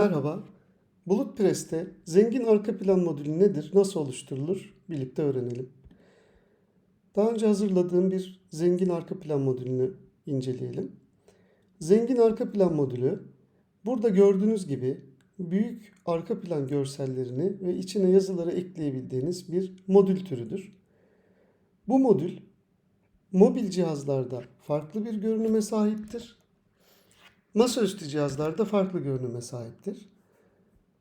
Merhaba. Bulut Press'te zengin arka plan modülü nedir, nasıl oluşturulur birlikte öğrenelim. Daha önce hazırladığım bir zengin arka plan modülünü inceleyelim. Zengin arka plan modülü burada gördüğünüz gibi büyük arka plan görsellerini ve içine yazıları ekleyebildiğiniz bir modül türüdür. Bu modül mobil cihazlarda farklı bir görünüme sahiptir. Masaüstü cihazlarda farklı görünüme sahiptir.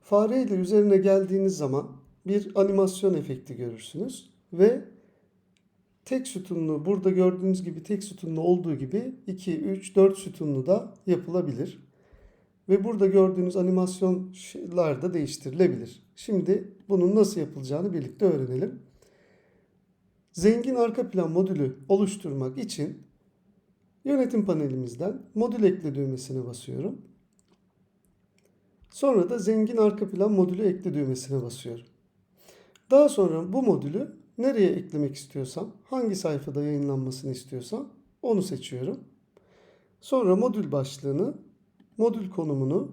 Fare ile üzerine geldiğiniz zaman bir animasyon efekti görürsünüz ve tek sütunlu burada gördüğünüz gibi tek sütunlu olduğu gibi 2, 3, 4 sütunlu da yapılabilir. Ve burada gördüğünüz animasyonlar da değiştirilebilir. Şimdi bunun nasıl yapılacağını birlikte öğrenelim. Zengin arka plan modülü oluşturmak için yönetim panelimizden modül ekle düğmesine basıyorum. Sonra da zengin arka plan modülü ekle düğmesine basıyorum. Daha sonra bu modülü nereye eklemek istiyorsam, hangi sayfada yayınlanmasını istiyorsam onu seçiyorum. Sonra modül başlığını, modül konumunu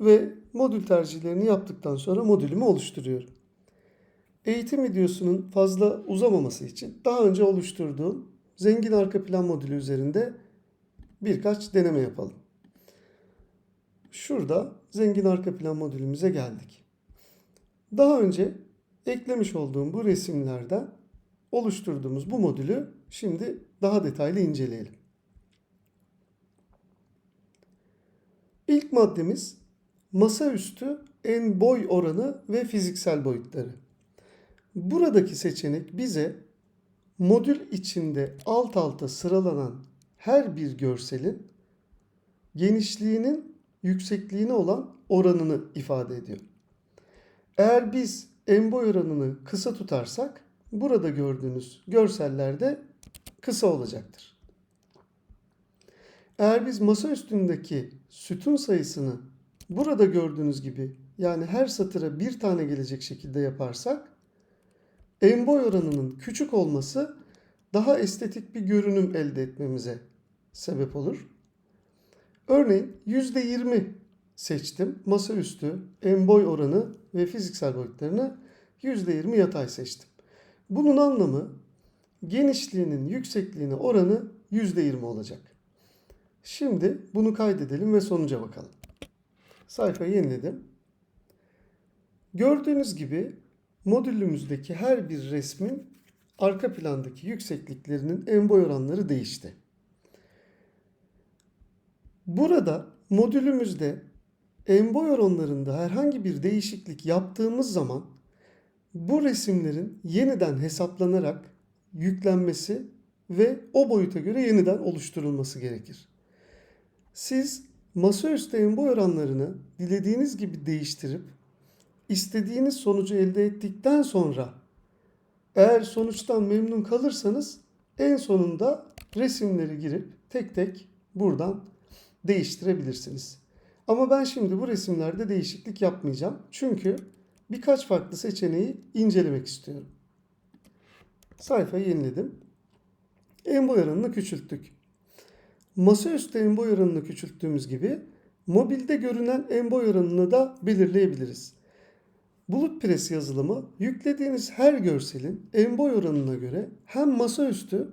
ve modül tercihlerini yaptıktan sonra modülümü oluşturuyorum. Eğitim videosunun fazla uzamaması için daha önce oluşturduğum zengin arka plan modülü üzerinde birkaç deneme yapalım. Şurada zengin arka plan modülümüze geldik. Daha önce eklemiş olduğum bu resimlerden oluşturduğumuz bu modülü şimdi daha detaylı inceleyelim. İlk maddemiz masaüstü en boy oranı ve fiziksel boyutları. Buradaki seçenek bize modül içinde alt alta sıralanan her bir görselin genişliğinin yüksekliğine olan oranını ifade ediyor. Eğer biz en boy oranını kısa tutarsak burada gördüğünüz görsellerde kısa olacaktır. Eğer biz masa üstündeki sütun sayısını burada gördüğünüz gibi yani her satıra bir tane gelecek şekilde yaparsak en boy oranının küçük olması daha estetik bir görünüm elde etmemize sebep olur. Örneğin %20 seçtim. Masaüstü, en boy oranı ve fiziksel boyutlarını %20 yatay seçtim. Bunun anlamı genişliğinin yüksekliğine oranı %20 olacak. Şimdi bunu kaydedelim ve sonuca bakalım. Sayfayı yeniledim. Gördüğünüz gibi modülümüzdeki her bir resmin arka plandaki yüksekliklerinin en boy oranları değişti. Burada modülümüzde en boy oranlarında herhangi bir değişiklik yaptığımız zaman bu resimlerin yeniden hesaplanarak yüklenmesi ve o boyuta göre yeniden oluşturulması gerekir. Siz masaüstü en boy oranlarını dilediğiniz gibi değiştirip istediğiniz sonucu elde ettikten sonra eğer sonuçtan memnun kalırsanız en sonunda resimleri girip tek tek buradan değiştirebilirsiniz. Ama ben şimdi bu resimlerde değişiklik yapmayacağım. Çünkü birkaç farklı seçeneği incelemek istiyorum. Sayfayı yeniledim. En boy oranını küçülttük. Masaüstü en boy oranını küçülttüğümüz gibi mobilde görünen en boy oranını da belirleyebiliriz. Bulut Press yazılımı yüklediğiniz her görselin en boy oranına göre hem masaüstü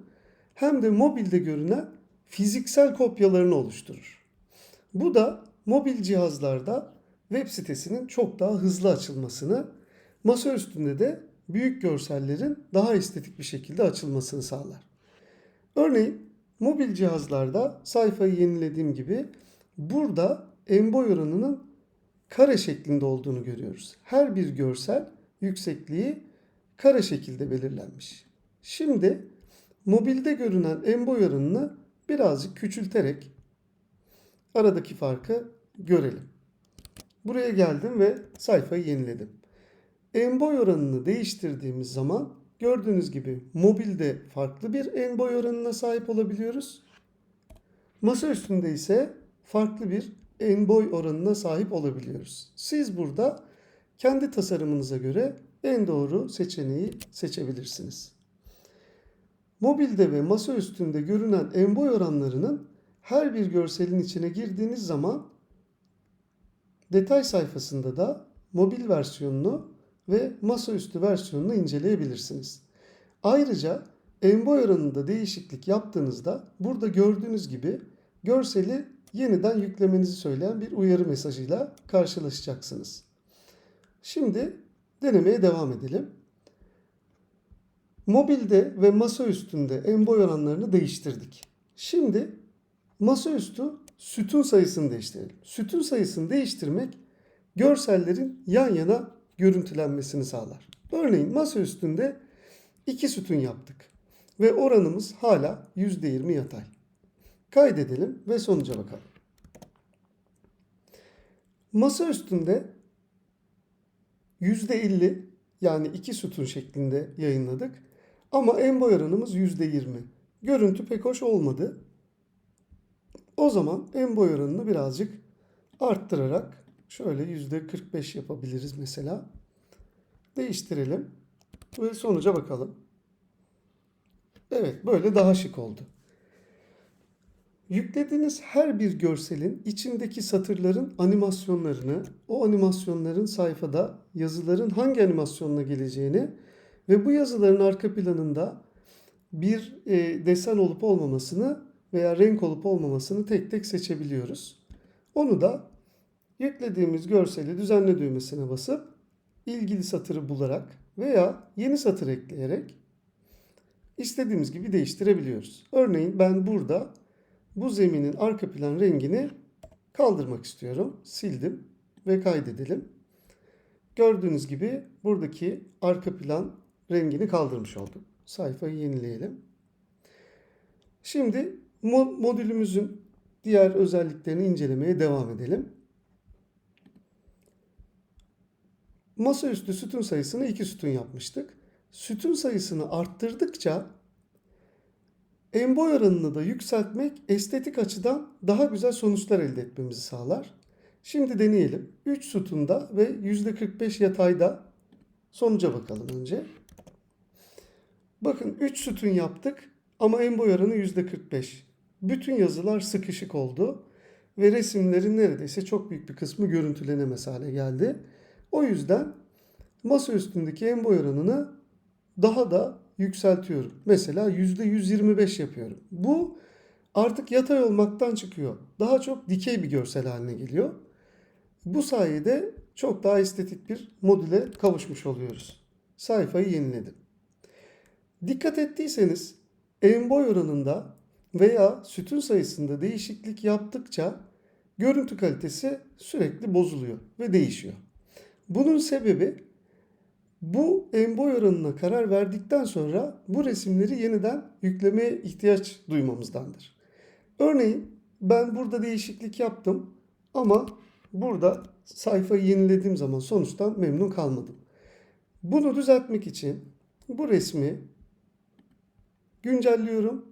hem de mobilde görünen fiziksel kopyalarını oluşturur. Bu da mobil cihazlarda web sitesinin çok daha hızlı açılmasını, masa üstünde de büyük görsellerin daha estetik bir şekilde açılmasını sağlar. Örneğin mobil cihazlarda sayfayı yenilediğim gibi burada en boy oranının kare şeklinde olduğunu görüyoruz. Her bir görsel yüksekliği kare şekilde belirlenmiş. Şimdi mobilde görünen en boy oranını birazcık küçülterek aradaki farkı görelim. Buraya geldim ve sayfayı yeniledim. En boy oranını değiştirdiğimiz zaman gördüğünüz gibi mobilde farklı bir en boy oranına sahip olabiliyoruz. Masa üstünde ise farklı bir en boy oranına sahip olabiliyoruz. Siz burada kendi tasarımınıza göre en doğru seçeneği seçebilirsiniz. Mobilde ve masa üstünde görünen en boy oranlarının her bir görselin içine girdiğiniz zaman detay sayfasında da mobil versiyonunu ve masaüstü versiyonunu inceleyebilirsiniz. Ayrıca en boy oranında değişiklik yaptığınızda burada gördüğünüz gibi görseli yeniden yüklemenizi söyleyen bir uyarı mesajıyla karşılaşacaksınız. Şimdi denemeye devam edelim. Mobilde ve masa üstünde en boy oranlarını değiştirdik. Şimdi masaüstü sütun sayısını değiştirelim. Sütun sayısını değiştirmek görsellerin yan yana görüntülenmesini sağlar. Örneğin masa üstünde iki sütun yaptık ve oranımız hala %20 yatay. Kaydedelim ve sonuca bakalım. Masa üstünde %50 yani iki sütun şeklinde yayınladık. Ama en boy oranımız %20. Görüntü pek hoş olmadı. O zaman en boy oranını birazcık arttırarak şöyle %45 yapabiliriz mesela. Değiştirelim ve sonuca bakalım. Evet böyle daha şık oldu. Yüklediğiniz her bir görselin içindeki satırların animasyonlarını, o animasyonların sayfada yazıların hangi animasyonla geleceğini ve bu yazıların arka planında bir e, desen olup olmamasını veya renk olup olmamasını tek tek seçebiliyoruz. Onu da yüklediğimiz görseli düzenle düğmesine basıp ilgili satırı bularak veya yeni satır ekleyerek istediğimiz gibi değiştirebiliyoruz. Örneğin ben burada bu zeminin arka plan rengini kaldırmak istiyorum. Sildim ve kaydedelim. Gördüğünüz gibi buradaki arka plan rengini kaldırmış olduk. Sayfayı yenileyelim. Şimdi modülümüzün diğer özelliklerini incelemeye devam edelim. Masaüstü sütun sayısını iki sütun yapmıştık. Sütun sayısını arttırdıkça en boy oranını da yükseltmek estetik açıdan daha güzel sonuçlar elde etmemizi sağlar. Şimdi deneyelim. 3 sütunda ve %45 yatayda sonuca bakalım önce. Bakın 3 sütun yaptık ama en boy oranı %45. Bütün yazılar sıkışık oldu ve resimlerin neredeyse çok büyük bir kısmı görüntülenemez hale geldi. O yüzden masa üstündeki en boy oranını daha da yükseltiyorum. Mesela %125 yapıyorum. Bu artık yatay olmaktan çıkıyor. Daha çok dikey bir görsel haline geliyor. Bu sayede çok daha estetik bir modüle kavuşmuş oluyoruz. Sayfayı yeniledim. Dikkat ettiyseniz en boy oranında veya sütun sayısında değişiklik yaptıkça görüntü kalitesi sürekli bozuluyor ve değişiyor. Bunun sebebi bu en boy oranına karar verdikten sonra bu resimleri yeniden yüklemeye ihtiyaç duymamızdandır. Örneğin ben burada değişiklik yaptım ama burada sayfayı yenilediğim zaman sonuçtan memnun kalmadım. Bunu düzeltmek için bu resmi güncelliyorum.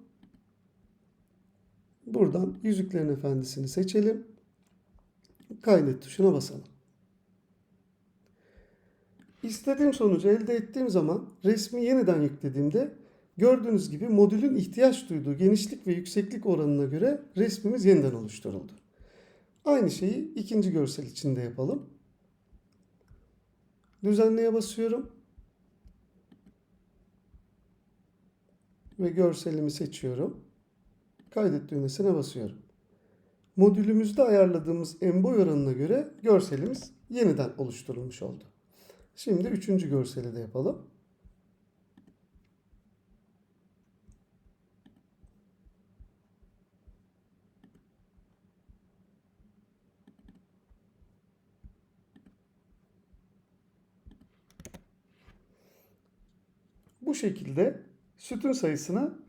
Buradan Yüzüklerin Efendisi'ni seçelim. Kaydet tuşuna basalım. İstediğim sonucu elde ettiğim zaman resmi yeniden yüklediğimde gördüğünüz gibi modülün ihtiyaç duyduğu genişlik ve yükseklik oranına göre resmimiz yeniden oluşturuldu. Aynı şeyi ikinci görsel için de yapalım. Düzenleye basıyorum. Ve görselimi seçiyorum. Kaydet düğmesine basıyorum. Modülümüzde ayarladığımız en boy oranına göre görselimiz yeniden oluşturulmuş oldu. Şimdi üçüncü görseli de yapalım. Bu şekilde sütun sayısını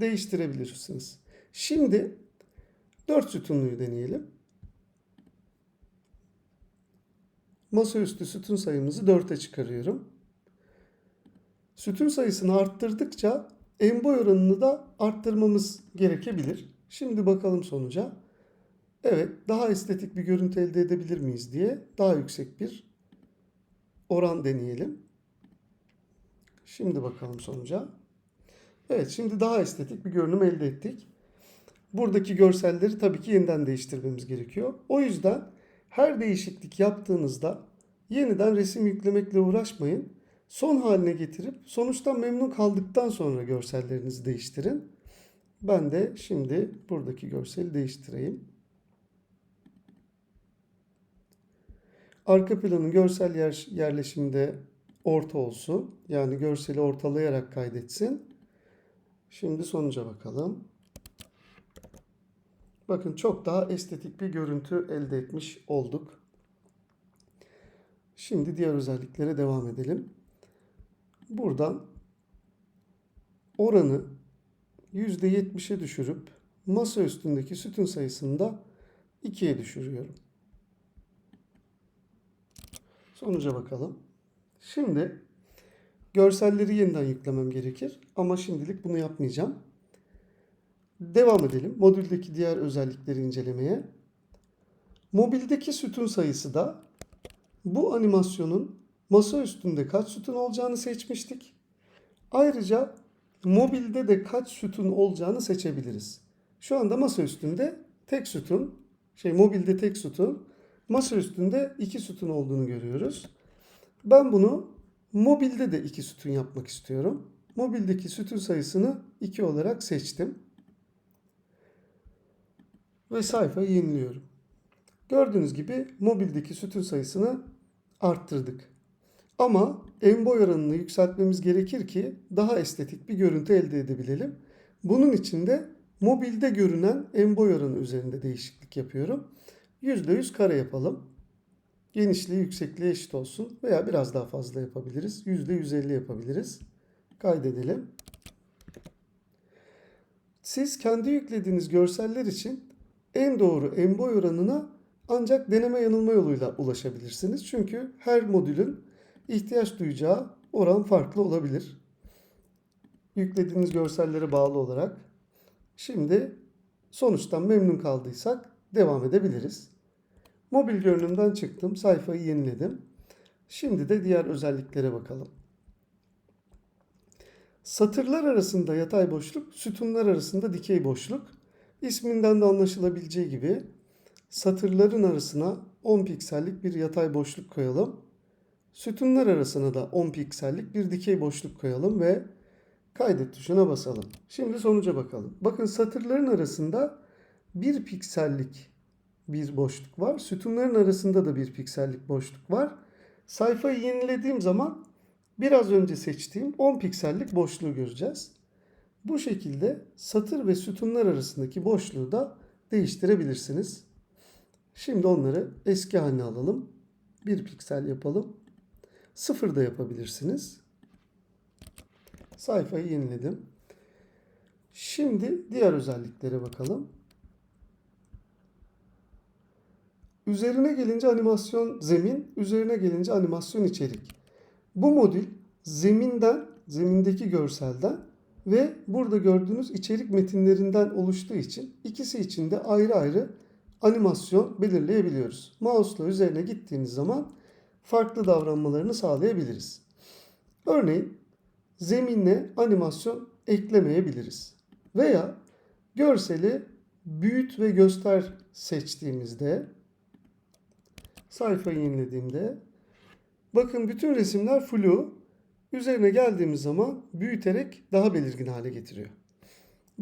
değiştirebilirsiniz. Şimdi 4 sütunluyu deneyelim. Masaüstü sütun sayımızı 4'e çıkarıyorum. Sütun sayısını arttırdıkça en boy oranını da arttırmamız gerekebilir. Şimdi bakalım sonuca. Evet daha estetik bir görüntü elde edebilir miyiz diye daha yüksek bir oran deneyelim. Şimdi bakalım sonuca. Evet şimdi daha estetik bir görünüm elde ettik. Buradaki görselleri tabii ki yeniden değiştirmemiz gerekiyor. O yüzden Her değişiklik yaptığınızda yeniden resim yüklemekle uğraşmayın. Son haline getirip sonuçtan memnun kaldıktan sonra görsellerinizi değiştirin. Ben de şimdi buradaki görseli değiştireyim. Arka planın görsel yer, yerleşiminde orta olsun. Yani görseli ortalayarak kaydetsin. Şimdi sonuca bakalım. Bakın çok daha estetik bir görüntü elde etmiş olduk. Şimdi diğer özelliklere devam edelim. Buradan oranı %70'e düşürüp masa üstündeki sütun sayısını da 2'ye düşürüyorum. Sonuca bakalım. Şimdi görselleri yeniden yüklemem gerekir ama şimdilik bunu yapmayacağım. Devam edelim. Modüldeki diğer özellikleri incelemeye. Mobildeki sütun sayısı da bu animasyonun masa üstünde kaç sütun olacağını seçmiştik. Ayrıca mobilde de kaç sütun olacağını seçebiliriz. Şu anda masa üstünde tek sütun, şey mobilde tek sütun, masa üstünde iki sütun olduğunu görüyoruz. Ben bunu mobilde de iki sütun yapmak istiyorum. Mobildeki sütun sayısını 2 olarak seçtim. Ve sayfayı yeniliyorum. Gördüğünüz gibi mobildeki sütun sayısını arttırdık. Ama en boy oranını yükseltmemiz gerekir ki daha estetik bir görüntü elde edebilelim. Bunun için de mobilde görünen en boy oranı üzerinde değişiklik yapıyorum. %100 kare yapalım. Genişliği yüksekliğe eşit olsun veya biraz daha fazla yapabiliriz. %150 yapabiliriz. Kaydedelim. Siz kendi yüklediğiniz görseller için en doğru en boy oranına ancak deneme yanılma yoluyla ulaşabilirsiniz. Çünkü her modülün ihtiyaç duyacağı oran farklı olabilir. Yüklediğiniz görsellere bağlı olarak. Şimdi sonuçtan memnun kaldıysak devam edebiliriz. Mobil görünümden çıktım. Sayfayı yeniledim. Şimdi de diğer özelliklere bakalım. Satırlar arasında yatay boşluk, sütunlar arasında dikey boşluk. İsminden de anlaşılabileceği gibi satırların arasına 10 piksellik bir yatay boşluk koyalım. Sütunlar arasına da 10 piksellik bir dikey boşluk koyalım ve kaydet tuşuna basalım. Şimdi sonuca bakalım. Bakın satırların arasında 1 piksellik bir boşluk var. Sütunların arasında da 1 piksellik boşluk var. Sayfayı yenilediğim zaman biraz önce seçtiğim 10 piksellik boşluğu göreceğiz. Bu şekilde satır ve sütunlar arasındaki boşluğu da değiştirebilirsiniz. Şimdi onları eski haline alalım. 1 piksel yapalım. Sıfır da yapabilirsiniz. Sayfayı yeniledim. Şimdi diğer özelliklere bakalım. Üzerine gelince animasyon zemin, üzerine gelince animasyon içerik. Bu modül zeminden, zemindeki görselden ve burada gördüğünüz içerik metinlerinden oluştuğu için ikisi için de ayrı ayrı animasyon belirleyebiliyoruz. Mouse'la üzerine gittiğiniz zaman farklı davranmalarını sağlayabiliriz. Örneğin zeminle animasyon eklemeyebiliriz. Veya görseli büyüt ve göster seçtiğimizde sayfayı yenilediğimde bakın bütün resimler flu üzerine geldiğimiz zaman büyüterek daha belirgin hale getiriyor.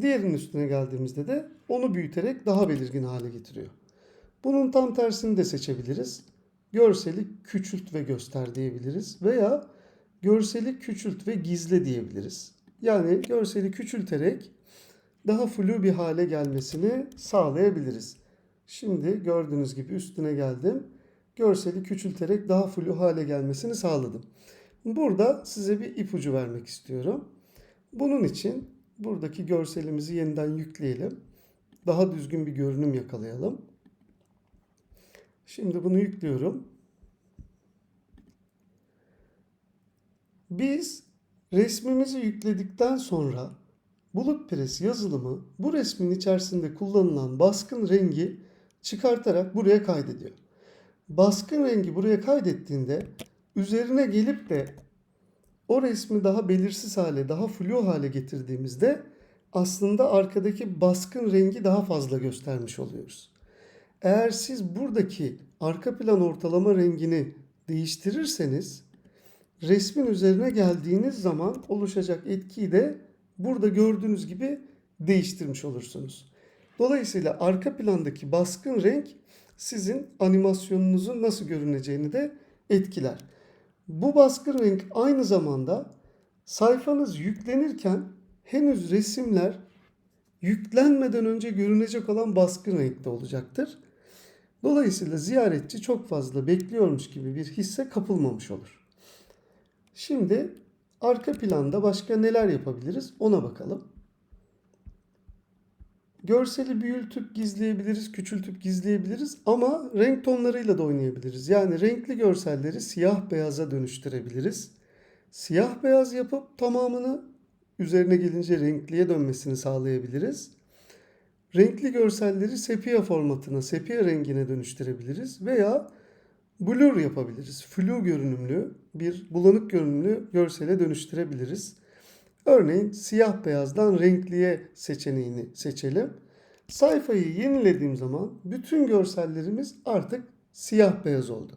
Diğerinin üstüne geldiğimizde de onu büyüterek daha belirgin hale getiriyor. Bunun tam tersini de seçebiliriz. Görseli küçült ve göster diyebiliriz veya görseli küçült ve gizle diyebiliriz. Yani görseli küçülterek daha flu bir hale gelmesini sağlayabiliriz. Şimdi gördüğünüz gibi üstüne geldim. Görseli küçülterek daha flu hale gelmesini sağladım. Burada size bir ipucu vermek istiyorum. Bunun için buradaki görselimizi yeniden yükleyelim. Daha düzgün bir görünüm yakalayalım. Şimdi bunu yüklüyorum. Biz resmimizi yükledikten sonra Bulut Press yazılımı bu resmin içerisinde kullanılan baskın rengi çıkartarak buraya kaydediyor. Baskın rengi buraya kaydettiğinde üzerine gelip de o resmi daha belirsiz hale, daha flu hale getirdiğimizde aslında arkadaki baskın rengi daha fazla göstermiş oluyoruz. Eğer siz buradaki arka plan ortalama rengini değiştirirseniz resmin üzerine geldiğiniz zaman oluşacak etkiyi de burada gördüğünüz gibi değiştirmiş olursunuz. Dolayısıyla arka plandaki baskın renk sizin animasyonunuzun nasıl görüneceğini de etkiler. Bu baskın renk aynı zamanda sayfanız yüklenirken henüz resimler yüklenmeden önce görünecek olan baskın renkte olacaktır. Dolayısıyla ziyaretçi çok fazla bekliyormuş gibi bir hisse kapılmamış olur. Şimdi arka planda başka neler yapabiliriz ona bakalım. Görseli büyütüp gizleyebiliriz, küçültüp gizleyebiliriz ama renk tonlarıyla da oynayabiliriz. Yani renkli görselleri siyah beyaza dönüştürebiliriz. Siyah beyaz yapıp tamamını üzerine gelince renkliye dönmesini sağlayabiliriz. Renkli görselleri sepia formatına, sepia rengine dönüştürebiliriz veya blur yapabiliriz. Flu görünümlü, bir bulanık görünümlü görsele dönüştürebiliriz. Örneğin siyah beyazdan renkliye seçeneğini seçelim. Sayfayı yenilediğim zaman bütün görsellerimiz artık siyah beyaz oldu.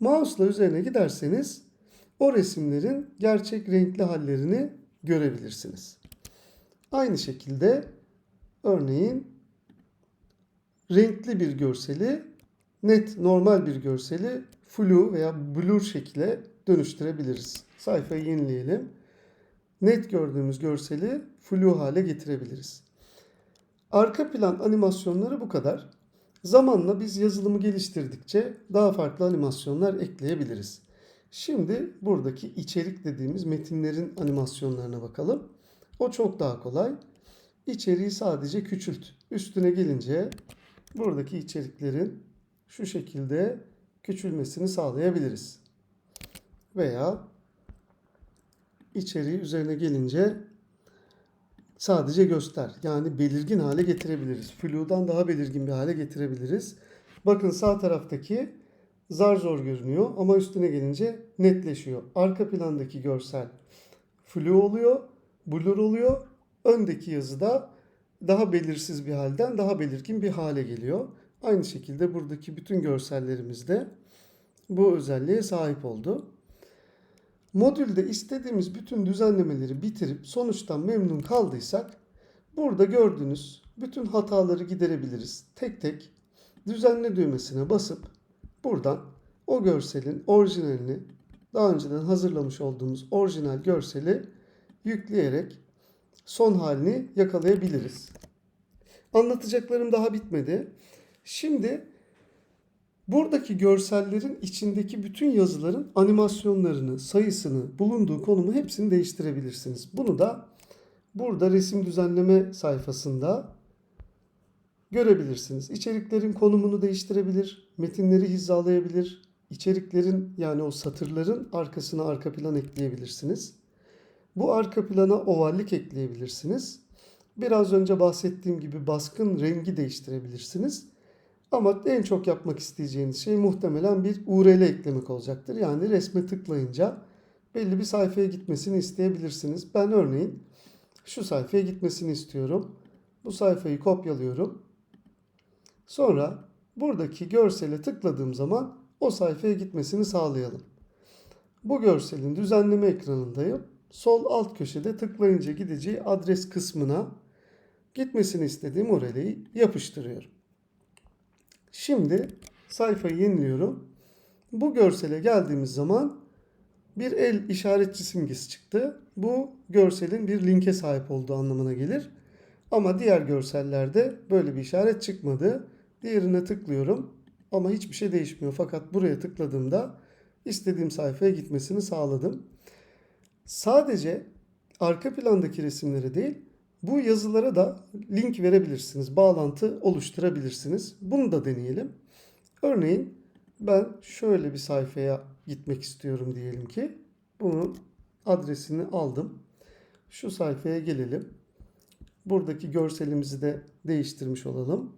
Mouse'la üzerine giderseniz o resimlerin gerçek renkli hallerini görebilirsiniz. Aynı şekilde örneğin renkli bir görseli net normal bir görseli flu veya blur şekle dönüştürebiliriz. Sayfayı yenileyelim. Net gördüğümüz görseli flu hale getirebiliriz. Arka plan animasyonları bu kadar. Zamanla biz yazılımı geliştirdikçe daha farklı animasyonlar ekleyebiliriz. Şimdi buradaki içerik dediğimiz metinlerin animasyonlarına bakalım. O çok daha kolay. İçeriği sadece küçült. Üstüne gelince buradaki içeriklerin şu şekilde küçülmesini sağlayabiliriz. Veya içeriği üzerine gelince sadece göster. Yani belirgin hale getirebiliriz. Flu'dan daha belirgin bir hale getirebiliriz. Bakın sağ taraftaki zar zor görünüyor ama üstüne gelince netleşiyor. Arka plandaki görsel flu oluyor, blur oluyor. Öndeki yazı da daha belirsiz bir halden daha belirgin bir hale geliyor. Aynı şekilde buradaki bütün görsellerimiz de bu özelliğe sahip oldu. Modülde istediğimiz bütün düzenlemeleri bitirip sonuçtan memnun kaldıysak burada gördüğünüz bütün hataları giderebiliriz. Tek tek düzenle düğmesine basıp buradan o görselin orijinalini daha önceden hazırlamış olduğumuz orijinal görseli yükleyerek son halini yakalayabiliriz. Anlatacaklarım daha bitmedi. Şimdi buradaki görsellerin içindeki bütün yazıların animasyonlarını, sayısını, bulunduğu konumu hepsini değiştirebilirsiniz. Bunu da burada resim düzenleme sayfasında görebilirsiniz. İçeriklerin konumunu değiştirebilir, metinleri hizalayabilir, içeriklerin yani o satırların arkasına arka plan ekleyebilirsiniz. Bu arka plana ovallik ekleyebilirsiniz. Biraz önce bahsettiğim gibi baskın rengi değiştirebilirsiniz. Ama en çok yapmak isteyeceğiniz şey muhtemelen bir URL eklemek olacaktır. Yani resme tıklayınca belli bir sayfaya gitmesini isteyebilirsiniz. Ben örneğin şu sayfaya gitmesini istiyorum. Bu sayfayı kopyalıyorum. Sonra buradaki görsele tıkladığım zaman o sayfaya gitmesini sağlayalım. Bu görselin düzenleme ekranındayım. Sol alt köşede tıklayınca gideceği adres kısmına gitmesini istediğim URL'yi yapıştırıyorum. Şimdi sayfayı yeniliyorum. Bu görsele geldiğimiz zaman bir el işaretçi simgesi çıktı. Bu görselin bir linke sahip olduğu anlamına gelir. Ama diğer görsellerde böyle bir işaret çıkmadı. Diğerine tıklıyorum ama hiçbir şey değişmiyor. Fakat buraya tıkladığımda istediğim sayfaya gitmesini sağladım. Sadece arka plandaki resimlere değil, bu yazılara da link verebilirsiniz, bağlantı oluşturabilirsiniz. Bunu da deneyelim. Örneğin ben şöyle bir sayfaya gitmek istiyorum diyelim ki. Bunun adresini aldım. Şu sayfaya gelelim. Buradaki görselimizi de değiştirmiş olalım.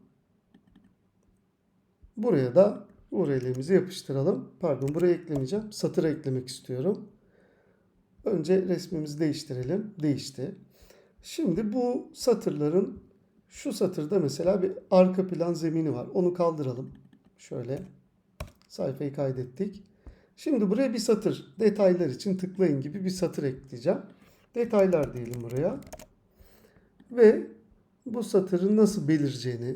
Buraya da URL'imizi yapıştıralım. Pardon buraya eklemeyeceğim. Satıra eklemek istiyorum. Önce resmimizi değiştirelim. Değişti. Şimdi bu satırların şu satırda mesela bir arka plan zemini var. Onu kaldıralım. Şöyle. Sayfayı kaydettik. Şimdi buraya bir satır, detaylar için tıklayın gibi bir satır ekleyeceğim. Detaylar diyelim buraya. Ve bu satırın nasıl belireceğini,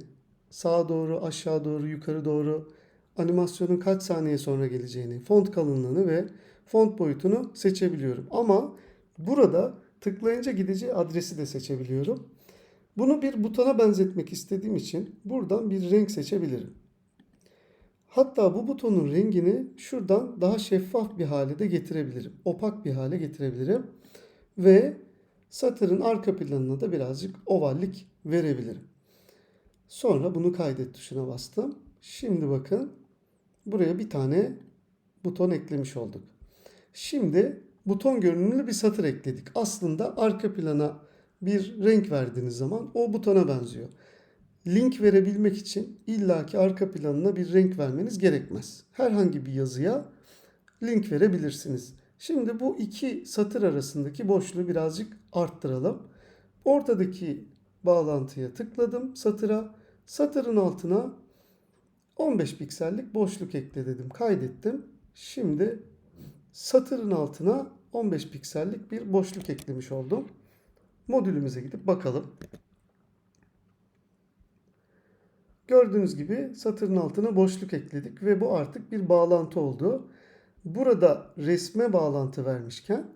sağa doğru, aşağı doğru, yukarı doğru, animasyonun kaç saniye sonra geleceğini, font kalınlığını ve font boyutunu seçebiliyorum. Ama burada tıklayınca gideceği adresi de seçebiliyorum. Bunu bir butona benzetmek istediğim için buradan bir renk seçebilirim. Hatta bu butonun rengini şuradan daha şeffaf bir hale de getirebilirim. Opak bir hale getirebilirim. Ve satırın arka planına da birazcık ovallik verebilirim. Sonra bunu kaydet tuşuna bastım. Şimdi bakın buraya bir tane buton eklemiş olduk. Şimdi buton görünümlü bir satır ekledik. Aslında arka plana bir renk verdiğiniz zaman o butona benziyor. Link verebilmek için illaki arka planına bir renk vermeniz gerekmez. Herhangi bir yazıya link verebilirsiniz. Şimdi bu iki satır arasındaki boşluğu birazcık arttıralım. Ortadaki bağlantıya tıkladım satıra. Satırın altına 15 piksellik boşluk ekle dedim. Kaydettim. Şimdi satırın altına 15 piksellik bir boşluk eklemiş oldum. Modülümüze gidip bakalım. Gördüğünüz gibi satırın altına boşluk ekledik ve bu artık bir bağlantı oldu. Burada resme bağlantı vermişken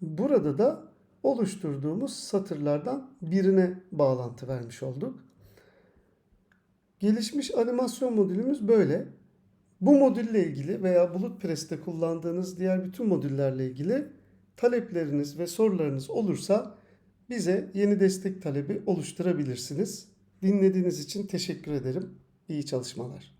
burada da oluşturduğumuz satırlardan birine bağlantı vermiş olduk. Gelişmiş animasyon modülümüz böyle. Bu modülle ilgili veya BulletPress'te kullandığınız diğer bütün modüllerle ilgili talepleriniz ve sorularınız olursa bize yeni destek talebi oluşturabilirsiniz. Dinlediğiniz için teşekkür ederim. İyi çalışmalar.